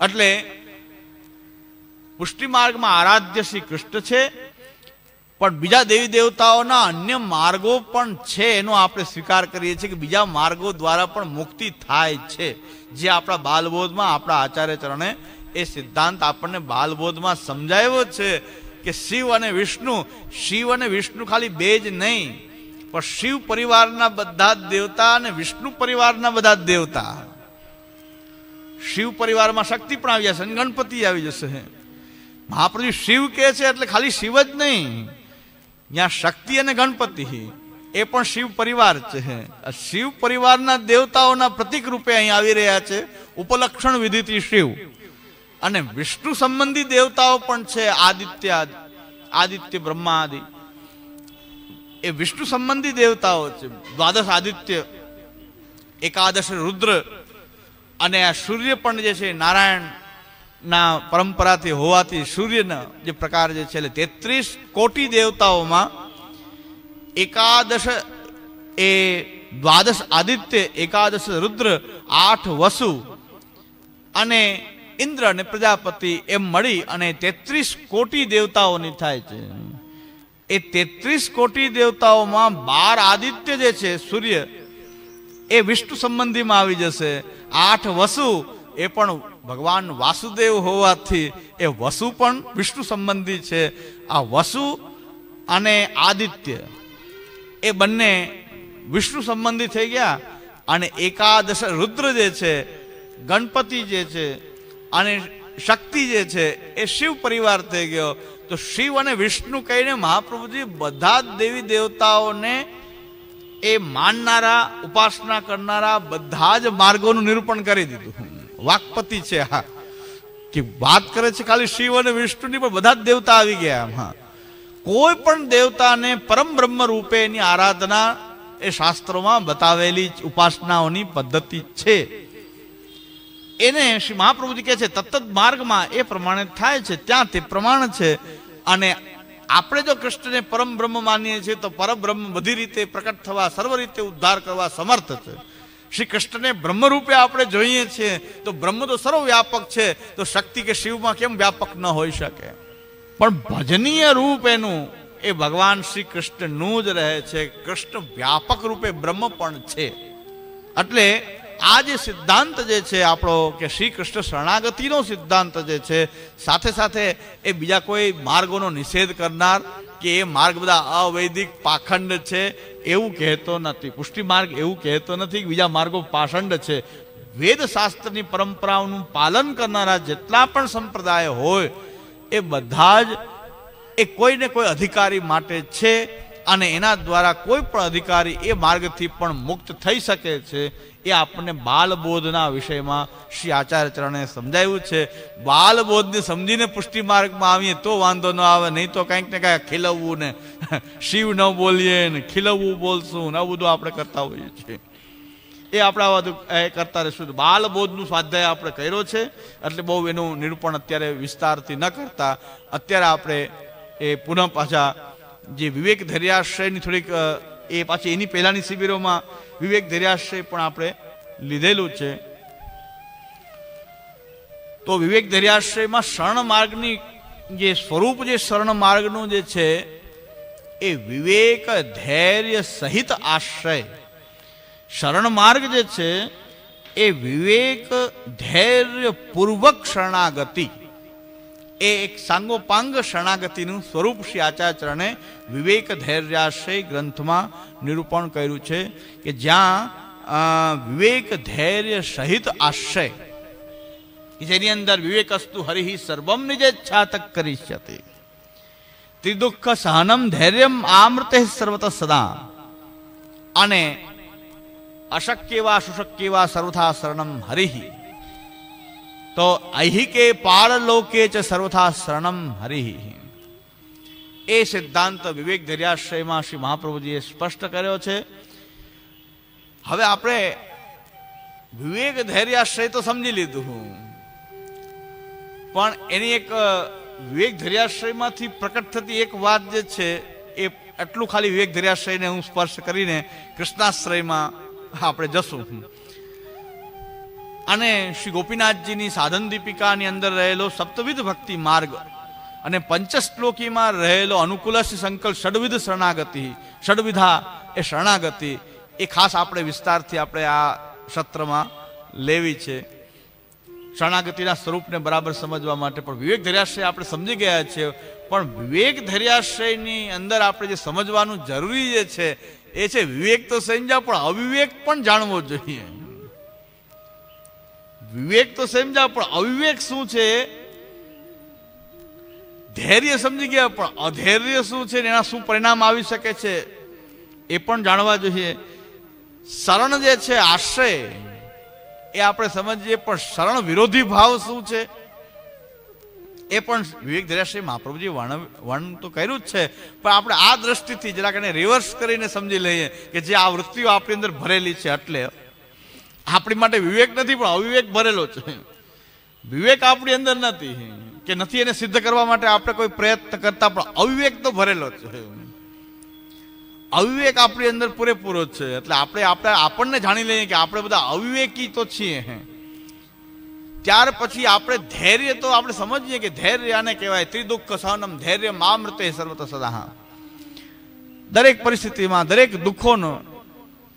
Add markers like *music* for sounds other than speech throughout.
એટલે પુષ્ટિ માર્ગમાં આરાધ્ય શ્રી કૃષ્ણ છે, પણ બીજા દેવી દેવતાઓના અન્ય માર્ગો પણ છે એનો આપણે સ્વીકાર કરીએ છીએ કે બીજા માર્ગો દ્વારા પણ મુક્તિ થાય છે. જે આપણા બાલબોધમાં, આપણા આચાર્ય ચરણે એ સિદ્ધાંત આપણને બાલબોધમાં સમજાવ્યો છે કે શિવ અને વિષ્ણુ, શિવ અને વિષ્ણુ ખાલી બે જ નહીં પણ શિવ પરિવારના બધા જ દેવતા અને વિષ્ણુ પરિવારના બધા જ દેવતા. શિવ પરિવારમાં શક્તિ પણ આવી જશે ગણપતિ આવી જશે. મહાપ્રભુ શિવ કે છે એટલે ખાલી શિવ જ નહીં. ત્યાં શક્તિ અને ગણપતિ એ પણ શિવ પરિવાર છે. શિવ પરિવારના દેવતાઓના પ્રતિક રૂપે અહીં આવી રહ્યા છે, ઉપલક્ષણ વિધિથી શિવ. અને વિષ્ણુ સંબંધી દેવતાઓ પણ છે, આદિત્ય આદિત્ય બ્રહ્માદિ. એ વિષ્ણુ સંબંધી દેવતાઓ છે. દ્વાદશ આદિત્ય, એકાદશ રુદ્ર અને આ સૂર્ય પણ જે છે નારાયણ ના પરંપરાથી હોવાથી સૂર્યના જે પ્રકાર જે છે એટલે તેત્રીસ કોટી દેવતાઓમાં એકાદશ એ દ્વાદશ આદિત્ય, એકાદશ રુદ્ર, આઠ વસુ અને ઇન્દ્ર અને પ્રજાપતિ એમ મળી અને તેત્રીસ કોટી દેવતાઓની થાય છે. એ તેત્રીસ કોટી દેવતાઓમાં બાર આદિત્ય જે છે, સૂર્ય, એ વિષ્ણુ સંબંધીમાં આવી જશે. આઠ વસુ, એ પણ ભગવાન વાસુદેવ હોવાથી એ વસુ પણ વિષ્ણુ સંબંધી છે. આ વસુ અને આદિત્ય, એ બંને વિષ્ણુ સંબંધી થઈ ગયા અને એકાદશ રુદ્ર જે છે, ગણપતિ જે છે અને શક્તિ જે છે, એ શિવ પરિવાર થઈ ગયો. તો શિવ અને વિષ્ણુ કહીને મહાપ્રભુજી બધા જ દેવી દેવતાઓને એ માનનારા, ઉપાસના કરનારા બધા જ માર્ગોનું નિરૂપણ કરી દીધું. વાકપતિ છે હા. કે વાત કરે છે ખાલી શિવ અને વિષ્ણુની પણ બધા જ દેવતા આવી ગયા હા. કોઈ પણ દેવતાને પરમ બ્રહ્મ રૂપે એની આરાધના એ શાસ્ત્રોમાં બતાવેલી ઉપાસનાઓની પદ્ધતિ છે. એને શ્રી મહાપ્રભુજી કહે છે તત્ત માર્ગમાં એ પ્રમાણે થાય છે ત્યાં તે પ્રમાણ છે. અને આપણે જો કૃષ્ણને પરમ બ્રહ્મ માનીએ છીએ, તો પરબ્રહ્મ બધી રીતે પ્રકટ થવા, સર્વ રીતે ઉદ્ધાર કરવા સમર્થ છે. શ્રી કૃષ્ણને બ્રહ્મ રૂપે આપણે જોઈએ છીએ, તો બ્રહ્મ તો સર્વવ્યાપક છે, તો શક્તિ કે શિવમાં કેમ વ્યાપક ન હોઈ શકે? પણ ભજનીય રૂપ એનું, એ ભગવાન શ્રી કૃષ્ણનું જ રહે છે. કૃષ્ણ વ્યાપક રૂપે બ્રહ્મ પણ છે. એટલે આ જે સિદ્ધાંત જે છે આપણો કે શ્રી કૃષ્ણ શરણાગતિનો સિદ્ધાંત જે છે, સાથે સાથે એ બીજા કોઈ માર્ગોનો નિષેધ કરનાર કે એ માર્ગ બધા અવૈદિક પાખંડ છે, એવું કહેતો નથી. પુષ્ટિ માર્ગ એવું કહેતો નથી બીજા માર્ગો પાષંડ છે. વેદ શાસ્ત્રની પરંપરાઓનું પાલન કરનારા જેટલા પણ સંપ્રદાય હોય, એ બધા જ એ કોઈને કોઈ અધિકારી માટે છે અને એના દ્વારા કોઈ પણ અધિકારી એ માર્ગથી પણ મુક્ત થઈ શકે છે એ આપણને બાલબોધના વિષયમાં શ્રી આચાર્ય ચરણે સમજાવ્યું છે. બાલબોધને સમજીને પુષ્ટિ માર્ગમાં આવીએ તો વાંધો ન આવે, નહીં તો કંઈક ને કાંઈક ખીલવવું ને *laughs* શિવ ન બોલીએ ને ખીલવવું, બોલશું ને આવું બધું આપણે કરતા હોઈએ છીએ. એ આપણે આ બધું કરતા રહીશું. બાલબોધનું સ્વાધ્યાય આપણે કર્યો છે, એટલે બહુ એનું નિરૂપણ અત્યારે વિસ્તારથી ન કરતા. અત્યારે આપણે એ પુનઃ પાછા જે વિવેક ધૈર્યાશ્રયની થોડીક એ પાછી એની પહેલાંની શિબિરોમાં વિવેક ધૈર્યાશ્રય પણ આપણે લીધેલું છે. તો વિવેક ધૈર્યાશ્રયમાં શરણ માર્ગની જે સ્વરૂપ, જે શરણ માર્ગનું જે છે, એ વિવેક ધૈર્ય સહિત આશ્રય. શરણ માર્ગ જે છે, એ વિવેક ધૈર્યપૂર્વક શરણાગતિ. એ એક સાંગોપાંગ શરણાગતિનું સ્વરૂપ શ્રી આચાર્યચરણે વિવેક ધૈર્યાશ્રય ગ્રંથમાં નિરૂપણ કર્યું છે કે જ્યાં વિવેક ધૈર્ય સહિત આશ્રય જેની અંદર વિવેક અસ્તુ હરિ સર્વમ નિજેચ્છા છાતક કરિષ્યતે. ત્રિદુઃખ સહનમ ધૈર્યમ આમૃતે સર્વત સદા. અને અશક્ય વા સુશક્ય વા સર્વથા શરણમ હરિ તો ઐહિકે પારલોકે ચ સર્વથા શરણમ હરિ. એ સિદ્ધાંત વિવેક ધૈર્યાશ્રયમાં શ્રી મહાપ્રભુજીએ સ્પષ્ટ કર્યો છે. હવે આપણે વિવેક ધૈર્યાશ્રય તો સમજી લીધું પણ એની એક વિવેક ધૈર્યાશ્રયમાંથી પ્રકટ થતી એક વાત જે છે, એ એટલું ખાલી વિવેક ધૈર્યાશ્રયને હું સ્પર્શ કરીને કૃષ્ણાશ્રયમાં આપણે જશું. અને શ્રી ગોપીનાથજીની સાધન દીપિકાની અંદર રહેલો સપ્તવિધ ભક્તિ માર્ગ અને પંચશ્લોકીમાં રહેલો અનુકૂલસ્ય સંકલ્પ ષડવિધ શરણાગતિ, ષડવિધા એ શરણાગતિ એ ખાસ આપણે વિસ્તારથી આપણે આ સત્રમાં લેવી છે. શરણાગતિના સ્વરૂપને બરાબર સમજવા માટે પણ વિવેક ધૈર્યાશ્રય આપણે સમજી ગયા છીએ, પણ વિવેક ધૈર્યાશ્રયની અંદર આપણે જે સમજવાનું જરૂરી જે છે, એ છે વિવેક તો સમજ્યા પણ અવિવેક પણ જાણવો જોઈએ. વિવેક તો સમજ્યા, પણ અવિવેક શું છે? ધૈર્ય સમજી ગયા, પણ અધૈર્ય શું છે એના શું પરિણામ આવી શકે છે? એ પણ જાણવા જોઈએ. શરણ જે છે, આશ્રય, એ આપણે સમજીએ, પણ શરણ વિરોધી ભાવ શું છે? એ પણ વિવેક ધૈર્યાશ્રી મહાપ્રભુજી વર્ણ વર્ણન તો કર્યું જ છે, પણ આપણે આ દ્રષ્ટિથી જરાક એને રિવર્સ કરીને સમજી લઈએ કે જે આ વૃત્તિઓ આપણી અંદર ભરેલી છે, એટલે આપણી માટે વિવેક નથી, પણ અવિવેક ભરેલો છે. વિવેક આપણી અંદર નથી કે નથી એને સિદ્ધ કરવા માટે આપણે કોઈ પ્રયત્ન કરતા, પણ અવિવેક તો ભરેલો છે. અવિવેક આપણી અંદર પૂરેપૂરો છે. એટલે આપણે આપણે આપણને જાણી લઈએ કે આપણે બધા અવિવેકી તો છીએ. ત્યાર પછી આપણે ધૈર્ય તો આપણે સમજીએ કે ધૈર્ય આને કહેવાય ત્રિદુઃખ સહનમ ધૈર્ય મામૃતે સર્વત સદા. દરેક પરિસ્થિતિમાં દરેક દુઃખોનો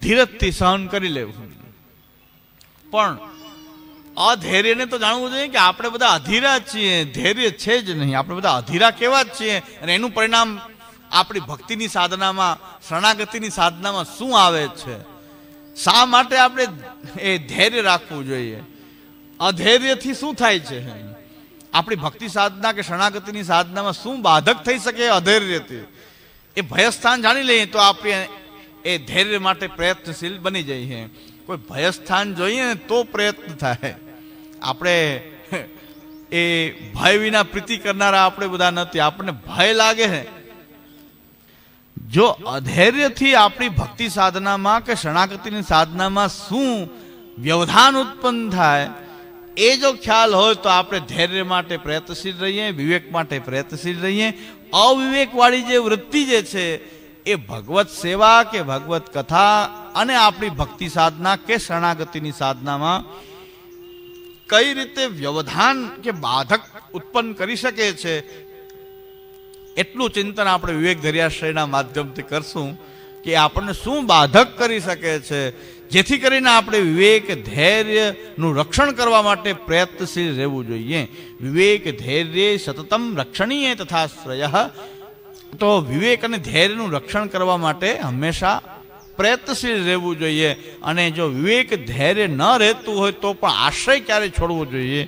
ધીરજથી સહન કરી લેવું. પણ અધૈર્યને તો જાણવું જોઈએ કે આપણે બધા અધીરા છીએ. ધૈર્ય છે જ નહીં. આપણે બધા અધીરા કેવા જ છીએ? અને એનું પરિણામ આપણી ભક્તિની સાધનામાં, શરણાગતિની સાધનામાં શું આવે છે? શા માટે આપણે એ ધૈર્ય રાખવું જોઈએ? અધૈર્યથી શું થાય છે? આપણી ભક્તિ સાધના કે શરણાગતિની સાધનામાં શું બાધક થઈ શકે અધૈર્યથી? એ ભયસ્થાન જાણી લઈએ તો આપણે એ ધૈર્ય માટે પ્રયત્નશીલ બની જઈએ. કોઈ ભયસ્થાન જોઈએ ને તો પ્રયત્ન થાય. આપણે એ ભય વિના પ્રીતિ કરનારા આપણે બધા નથી, આપણને ભય લાગે છે. જો અધૈર્યથી આપણી ભક્તિ સાધનામાં કે શરણાગતિની સાધનામાં શું વ્યવધાન ઉત્પન્ન થાય, એ જો ખ્યાલ હોય તો આપણે ધૈર્ય માટે પ્રયત્નશીલ રહીએ, વિવેક માટે પ્રયત્નશીલ રહીએ. અવિવેકવાળી જે વૃત્તિ જે છે, એ ભગવત સેવા કે ભગવત કથા અને આપણી ભક્તિ સાધના કે શરણાગતિની સાધનામાં કઈ રીતે વ્યવધાન કે બાધક ઉત્પન્ન કરી શકે છે, એટલું ચિંતન આપણે વિવેક ધર્યાશ્રયના માધ્યમથી કરશું કે આપણને શું બાધક કરી શકે છે, જેથી કરીને આપણે વિવેક ધૈર્યનું રક્ષણ કરવા માટે પ્રયત્નશીલ રહેવું જોઈએ. વિવેક, ધૈર્ય, સતતમ રક્ષણીય તથા શ્રય. તો વિવેક અને ધૈર્યનું રક્ષણ કરવા માટે હંમેશા પ્રયત્નશીલ રહેવું જોઈએ અને જો વિવેક ધૈર્ય ન રહેતું હોય તો પણ આશ્રય ક્યારે છોડવો જોઈએ?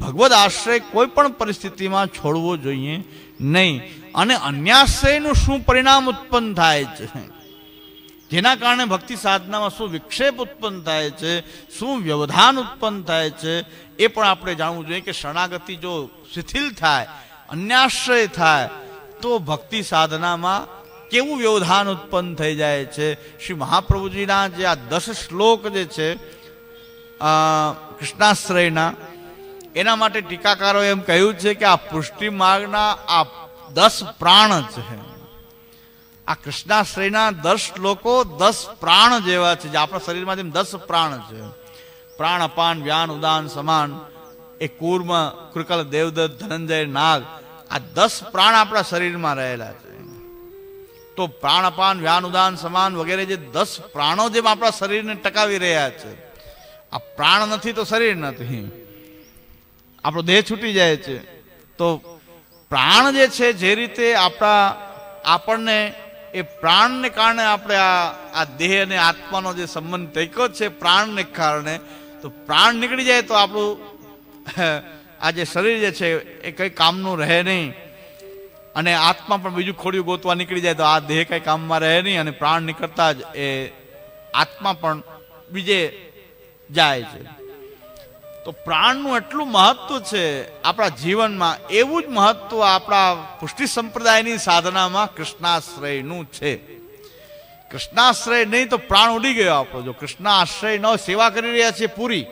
ભગવદ આશ્રય કોઈ પણ પરિસ્થિતિમાં છોડવો જોઈએ નહીં. અને અન્યાશ્રયનું શું પરિણામ ઉત્પન્ન થાય છે? જેના કારણે ભક્તિ સાધનામાં શું વિક્ષેપ ઉત્પન્ન થાય છે? શું વ્યવધાન ઉત્પન્ન થાય છે? એ પણ આપણે જાણવું જોઈએ કે શરણાગતિ જો શિથિલ થાય, અન્યાશ્રય થાય, તો ભક્તિ સાધનામાં કેવું વ્યવધાન ઉત્પન્ન થઈ જાય છે? શ્રી મહાપ્રભુજીના જે આ દસ શ્લોક જે છે કૃષ્ણાશ્રયના, એના માટે ટીકાકારો એમ કહ્યું છે કે આ પુષ્ટિ માર્ગના આ દસ પ્રાણ છે. આ કૃષ્ણાશ્રયના દસ શ્લોકો દસ પ્રાણ જેવા છે, જે આપણા શરીરમાં જેમ દસ પ્રાણ છે. પ્રાણ અપાન, વ્યાન, ઉદાન, સમાન, એ કૂર્મ કૃકલ દેવદત્ત, ધનંજય, નાગ, આ દસ પ્રાણ આપણા શરીરમાં રહેલા છે. તો પ્રાણ અપાન વ્યાન ઉદાન સમાન વગેરે જે દસ પ્રાણો જેમ આપણા શરીરને ટકાવી રહ્યા છે, આ પ્રાણ નથી તો શરીર નથી. આપણો દેહ છૂટી જાય છે. તો પ્રાણ જે છે, જે રીતે આપણા, આપણને એ પ્રાણને કારણે આપણે આ આ દેહ અને આત્માનો જે સંબંધ ટેકો છે, પ્રાણને કારણે, તો પ્રાણ નીકળી જાય તો આપણું, આ જે શરીર જે છે, એ કંઈ કામનું રહે નહીં. અને આત્મા પણ બીજું ખોડિયું ગોતવા નીકળી જાય તો આ દેહ કઈ કામમાં રહે નહીં અને પ્રાણ નીકળતા જ એ આત્મા પણ બીજે જાય છે. તો પ્રાણનું એટલું મહત્વ છે આપણા જીવનમાં, એવું જ મહત્વ આપણા પુષ્ટિ સંપ્રદાયની સાધનામાં કૃષ્ણાશ્રયનું છે. કૃષ્ણાશ્રય નહીં તો પ્રાણ ઉડી ગયો આપણો. જો કૃષ્ણાશ્રય ન સેવા કરી રહ્યા છીએ પૂરી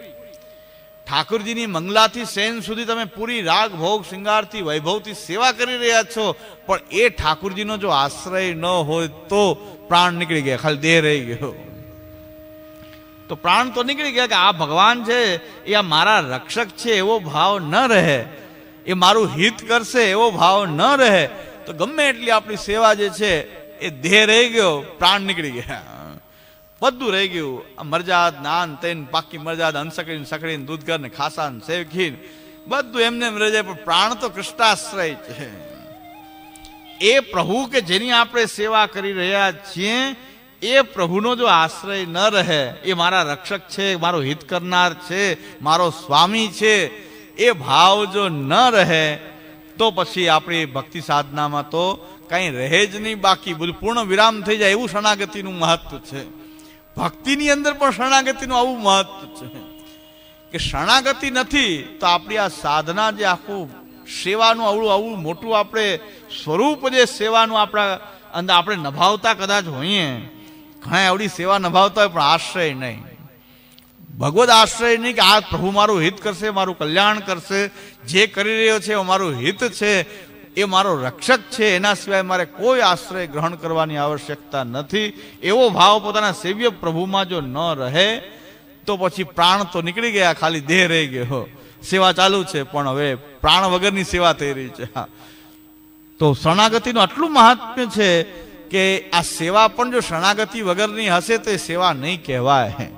ઠાકુરજીની મંગલાથી સેન સુધી તમે પૂરી રાગ, ભોગ, શૃંગારથી, વૈભવથી સેવા કરી રહ્યા છો. પણ એ ઠાકુરજીનો જો આશ્રય ન હોય તો પ્રાણ નીકળી ગયા, ખાલી દેહ રહી ગયો. તો પ્રાણ તો નીકળી ગયા કે આ ભગવાન છે, એ આ મારા રક્ષક છે, એવો ભાવ ન રહે. એ મારું હિત કરશે, એવો ભાવ ન રહે. તો ગમે એટલી આપણી સેવા જે છે, એ દેહ રહી ગયો, પ્રાણ નીકળી ગયા. બધું રહી ગયું. મરજાદ નાન તેન, પાકી મરજાદ અનસકડીને સકડીને દૂધગર ને ખાસા ને સેવખીન, બધું એમને એમ રહી જાય પણ પ્રાણ તો કૃષ્ણાશ્રય છે. એ પ્રભુ કે જેની આપણે સેવા કરી રહ્યા છીએ, એ પ્રભુનો જો આશ્રય ન રહે, એ મારા રક્ષક છે, મારો હિત કરનાર છે, મારો સ્વામી છે, એ ભાવ જો ન રહે, તો પછી આપણી ભક્તિ સાધનામાં તો કંઈ રહે જ નહીં, બાકી બધું પૂર્ણ વિરામ થઈ જાય એવું શરણાગતિનું મહત્વ છે. ભક્તિની અંદર પણ શરણાગતિનું આવું મહત્વ છે. કે શરણાગતિ નથી તો આપણી આ સાધના જે આખું સેવાનું આવડું આવું મોટું આપણે સ્વરૂપ જે સેવાનું આપણા અંદર આપણે નભાવતા કદાચ હોઈએ ઘણા આવડી સેવા નભાવતા હોય પણ આશ્રય નહીં. ભગવદ આશ્રય નહીં કે આ પ્રભુ મારું હિત કરશે, મારું કલ્યાણ કરશે, જે કરી રહ્યો છે મારું હિત છે એ મારો રક્ષક છે, એના સિવાય મારે કોઈ આશ્રય ગ્રહણ કરવાની આવશ્યકતા નથી. એવો ભાવ પોતાના સેવ્ય પ્રભુમાં જો ન રહે, તો પછી પ્રાણ તો નીકળી ગયા, ખાલી દેહ રહી ગયો. સેવા ચાલુ છે, પણ હવે પ્રાણ વગરની સેવા થઈ રહી છે તો શરણાગતિનું આટલું મહાત્મ્ય છે કે આ સેવા પણ જો શરણાગતિ વગરની હશે, તો એ સેવા નહીં કહેવાય.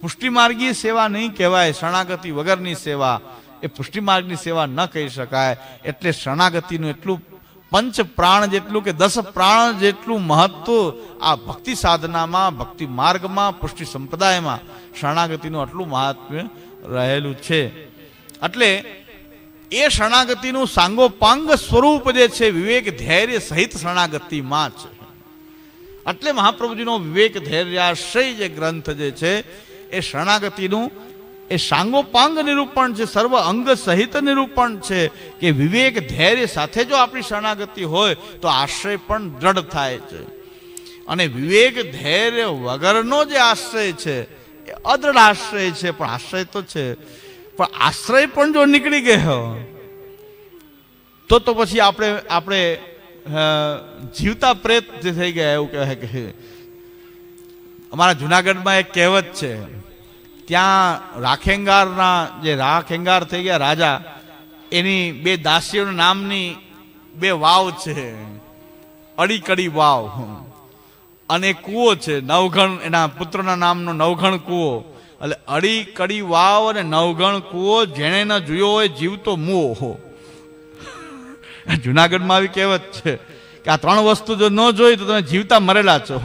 પુષ્ટિમાર્ગીય સેવા નહીં કહેવાય, શરણાગતિ વગરની સેવા. એ પુષ્ટિમાર્ગની સેવા ન કહી શકાય. એટલે શરણાગતિનું એટલું પંચ પ્રાણ જેટલું કે દસ પ્રાણ જેટલું મહત્વ આ ભક્તિ સાધનામાં, ભક્તિ માર્ગમાં, પુષ્ટિ સંપ્રદાયમાં શરણાગતિનું આટલું મહાત્મ્ય રહેલું છે. એટલે એ શરણાગતિનું સાંગોપાંગ સ્વરૂપ જે છે વિવેક ધૈર્ય સહિત શરણાગતિમાં છે. એટલે મહાપ્રભુજીનો વિવેક ધૈર્યાશ્રય જે ગ્રંથ જે છે એ શરણાગતિનું એ સાંગોપાંગ નિરૂપણ છે, સર્વ અંગ સહિત નિરૂપણ છે કે વિવેક ધૈર્ય સાથે જો આપણી શરણાગતિ હોય તો આશ્રય પણ દ્રઢ થાય છે. અને વિવેક ધૈર્ય વગરનો જે આશ્રય છે, એ અદ્રઢ આશ્રય છે, પણ આશ્રય તો છે. પણ આશ્રય પણ જો નીકળી ગયો, તો તો પછી આપણે આપણે જીવતા પ્રેત જે થઈ ગયા એવું કહેવાય કે અમારા જુનાગઢમાં એક કહેવત છે ત્યાં રાખેંગારના જે રાખેંગાર થઈ ગયા રાજા, એની બે દાસીઓના નામની બે વાવ છે. અડીકડી વાવ. અને કૂવો છે, નવઘણ, એના પુત્રના નામનો નવઘણ કૂવો. એટલે અડી કડી વાવ અને નવઘણ કૂવો જેણે ન જોયો હોય, જીવતો મુઓ જુનાગઢમાં આવી કહેવત છે કે આ ત્રણ વસ્તુ જો ન જોઈ તો તમે જીવતા મરેલા છો.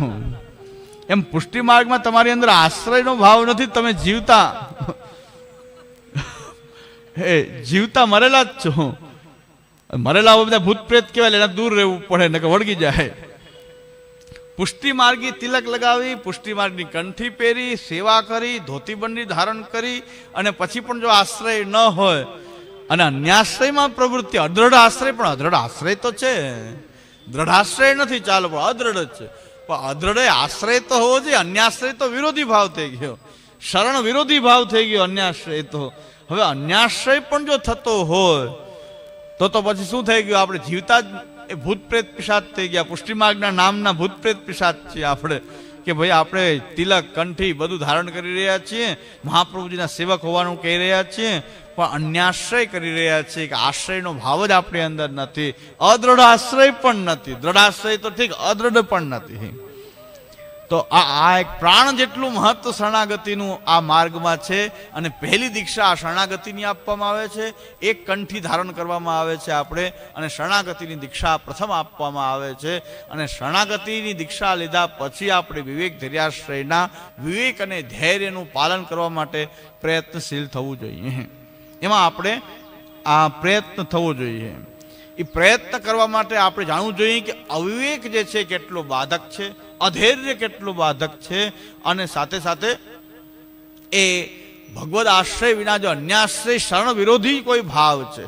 એમ પુષ્ટિ માર્ગમાં તમારી અંદર આશ્રયનો ભાવ નથી, તમે જીવતા. હે, જીવતા મરેલા જ છો. મરેલા હોય બધા ભૂત પ્રેત કહેવાય એના દૂર રહેવું પડે ને વળગી જાય. પુષ્ટિ માર્ગી તિલક લગાવી પુષ્ટિ માર્ગની કંઠી પહેરી, સેવા કરી ધોતીબંડી ધારણ કરી, અને પછી પણ જો આશ્રય ન હોય, અને અન્યાશ્રયમાં પ્રવૃત્તિ, અદ્રઢ આશ્રય, પણ અદ્રઢ આશ્રય તો છે. દ્રઢાશ્રય નથી ચાલો પણ અદ્રઢ જ છે. પણ અદ્રઢ આશ્રય તો હોવો જોઈએ અન્યાશ્રય તો વિરોધી ભાવ થઈ ગયો. શરણ વિરોધી ભાવ થઈ ગયો અન્યાશ્રય તો. હવે અન્યાશ્રય પણ જો થતો હોય, તો તો પછી શું થઈ ગયું? આપણે જીવતા જ એ ભૂત પ્રેત પિશાચ થઈ ગયા. પુષ્ટિમાર્ગના નામના ભૂત પ્રેત પિશાચ છીએ આપણે. કે ભાઈ આપણે તિલક કંઠી બધું ધારણ કરી રહ્યા છીએ, મહાપ્રભુજીના સેવક હોવાનું કહી રહ્યા છીએ, પણ અન્યાશ્રય કરી રહ્યા છીએ કે આશ્રયનો ભાવ જ આપણી અંદર નથી, અદ્રઢ આશ્રય પણ નથી. દ્રઢ આશ્રય તો ઠીક, અદ્રઢ પણ નથી. તો આ આ એક પ્રાણ જેટલું મહત્વ શરણાગતિનું આ માર્ગમાં છે અને પહેલી દીક્ષા આ શરણાગતિની આપવામાં આવે છે. એક કંઠી ધારણ કરવામાં આવે છે આપણે અને શરણાગતિની દીક્ષા પ્રથમ આપવામાં આવે છે. અને શરણાગતિની દીક્ષા લીધા પછી આપણે વિવેક ધૈર્યાશ્રયના વિવેક અને ધૈર્યનું પાલન કરવા માટે પ્રયત્નશીલ થવું જોઈએ. એમાં આપણે આ પ્રયત્ન થવો જોઈએ. એ પ્રયત્ન કરવા માટે આપણે જાણવું જોઈએ કે અવિવેક જે છે કેટલો બાધક છે અધૈર્ય કેટલું બાધક છે અને સાથે સાથે એ ભગવદ આશ્રય વિના જો અન્યાશ્રય શરણ વિરોધી કોઈ ભાવ છે,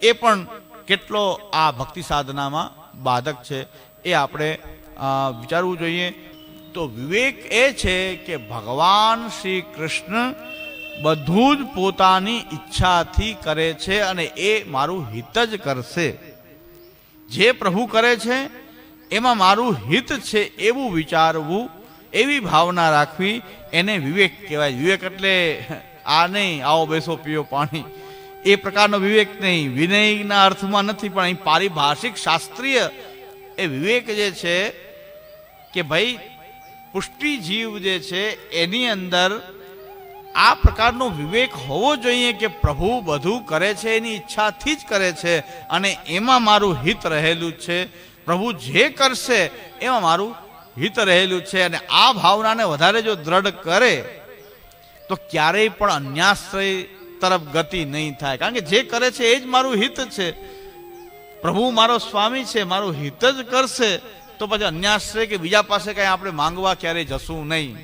એ પણ કેટલો આ ભક્તિ સાધનામાં બાધક છે, એ આપણે વિચારવું જોઈએ. તો વિવેક એ છે કે ભગવાન શ્રી કૃષ્ણ બધું જ પોતાની ઈચ્છાથી કરે છે અને એ મારું હિત જ કરશે. જે પ્રભુ કરે છે એમાં મારું હિત છે એવું વિચારવું, એવી ભાવના રાખવી, એને વિવેક કહેવાય. વિવેક એટલે, આ નહીં, આવો બેસો, પીઓ પાણી. એ પ્રકારનો વિવેક નહીં. વિનયના અર્થમાં નથી, પણ અહીં પારિભાષિક શાસ્ત્રીય એ વિવેક જે છે કે ભાઈ પુષ્ટિ જીવ જે છે, એની અંદર આ પ્રકારનો વિવેક હોવો જોઈએ કે પ્રભુ બધું કરે છે, એની ઈચ્છાથી જ કરે છે, અને એમાં મારું હિત રહેલું છે. પ્રભુ જે કરશે એમાં મારું હિત રહેલું છે અને આ ભાવનાને વધારે જો દ્રઢ કરે, તો ક્યારેય પણ અન્યાશ્રય તરફ ગતિ નહીં થાય. કારણ કે જે કરે છે એ જ મારું હિત છે. પ્રભુ મારો સ્વામી છે, મારું હિત જ કરશે, તો પછી અન્યાશ્રય કે બીજા પાસે કઈ આપણે માંગવા ક્યારેય જશું નહીં.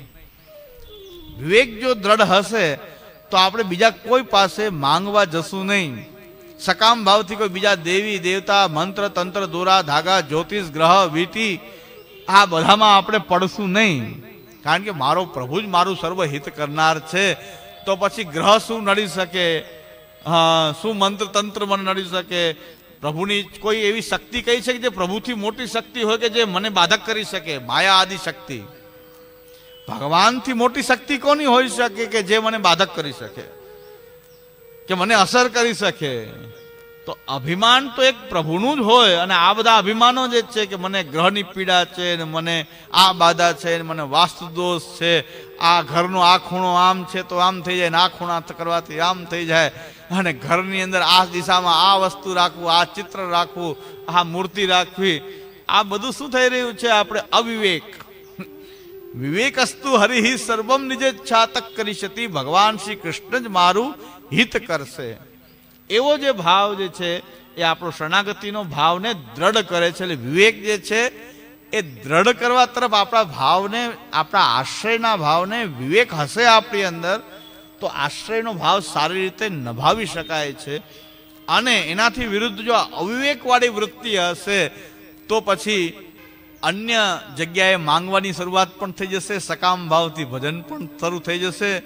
વિવેક જો દ્રઢ હશે, તો આપણે બીજા કોઈ પાસે માંગવા જશું નહીં. સકામ ભાવથી કોઈ બીજા દેવી, દેવતા, મંત્ર, તંત્ર, દોરા, ધાગા, જ્યોતિષ, ગ્રહ, વીટી, આ બધામાં આપણે પડશું નહીં. કારણ કે મારો પ્રભુ જ મારું સર્વ હિત કરનાર છે. તો પછી ગ્રહ શું નડી શકે? શું મંત્ર તંત્ર મને નડી શકે? પ્રભુની કોઈ એવી શક્તિ કઈ છે કે જે પ્રભુથી મોટી શક્તિ હોય કે જે મને બાધક કરી શકે? માયા આદિ શક્તિ. ભગવાનથી મોટી શક્તિ કોની હોઈ શકે કે જે મને બાધક કરી શકે? કે મને અસર કરી શકે. તો અભિમાન તો એક પ્રભુનું જ હોય અને આ બધા અભિમાનો જે છે કે મને ગ્રહની પીડા છે ને મને આ બાધા છે ને મને વાસ્તુ દોષ છે. આ ઘરનો આ ખૂણો આમ છે તો આમ થઈ જાય ને આ ખૂણા કરવાથી આમ થઈ જાય. અને ઘરની અંદર આ દિશામાં આ વસ્તુ રાખવું, આ ચિત્ર રાખવું, આ મૂર્તિ રાખવી, આ બધું શું થઈ રહ્યું છે? આપણે અવિવેક. વિવેકસ્તુ હરિહિ સર્વમ નિજે છાતક કરી શતી ભગવાન શ્રી કૃષ્ણ જ મારું હિત કરશે. એવો જે ભાવ જે છે, એ આપણો શરણાગતિનો ભાવને દ્રઢ કરે છે. એટલે વિવેક જે છે, એ દ્રઢ કરવા તરફ આપણા ભાવને, આપણા આશ્રયના ભાવને વિવેક હશે આપણી અંદર, તો આશ્રયનો ભાવ સારી રીતે નભાવી શકાય છે. અને એનાથી વિરુદ્ધ જો અવિવેકવાળી વૃત્તિ હશે, તો પછી અન્ય જગ્યાએ માંગવાની શરૂઆત પણ થઈ જશે, સકામ ભાવથી ભજન પણ શરૂ થઈ જશે.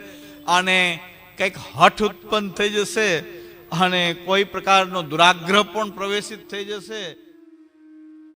અને કંઈક હઠ ઉત્પન્ન થઈ જશે અને કોઈ પ્રકારનો દુરાગ્રહ પણ પ્રવેશિત થઈ જશે.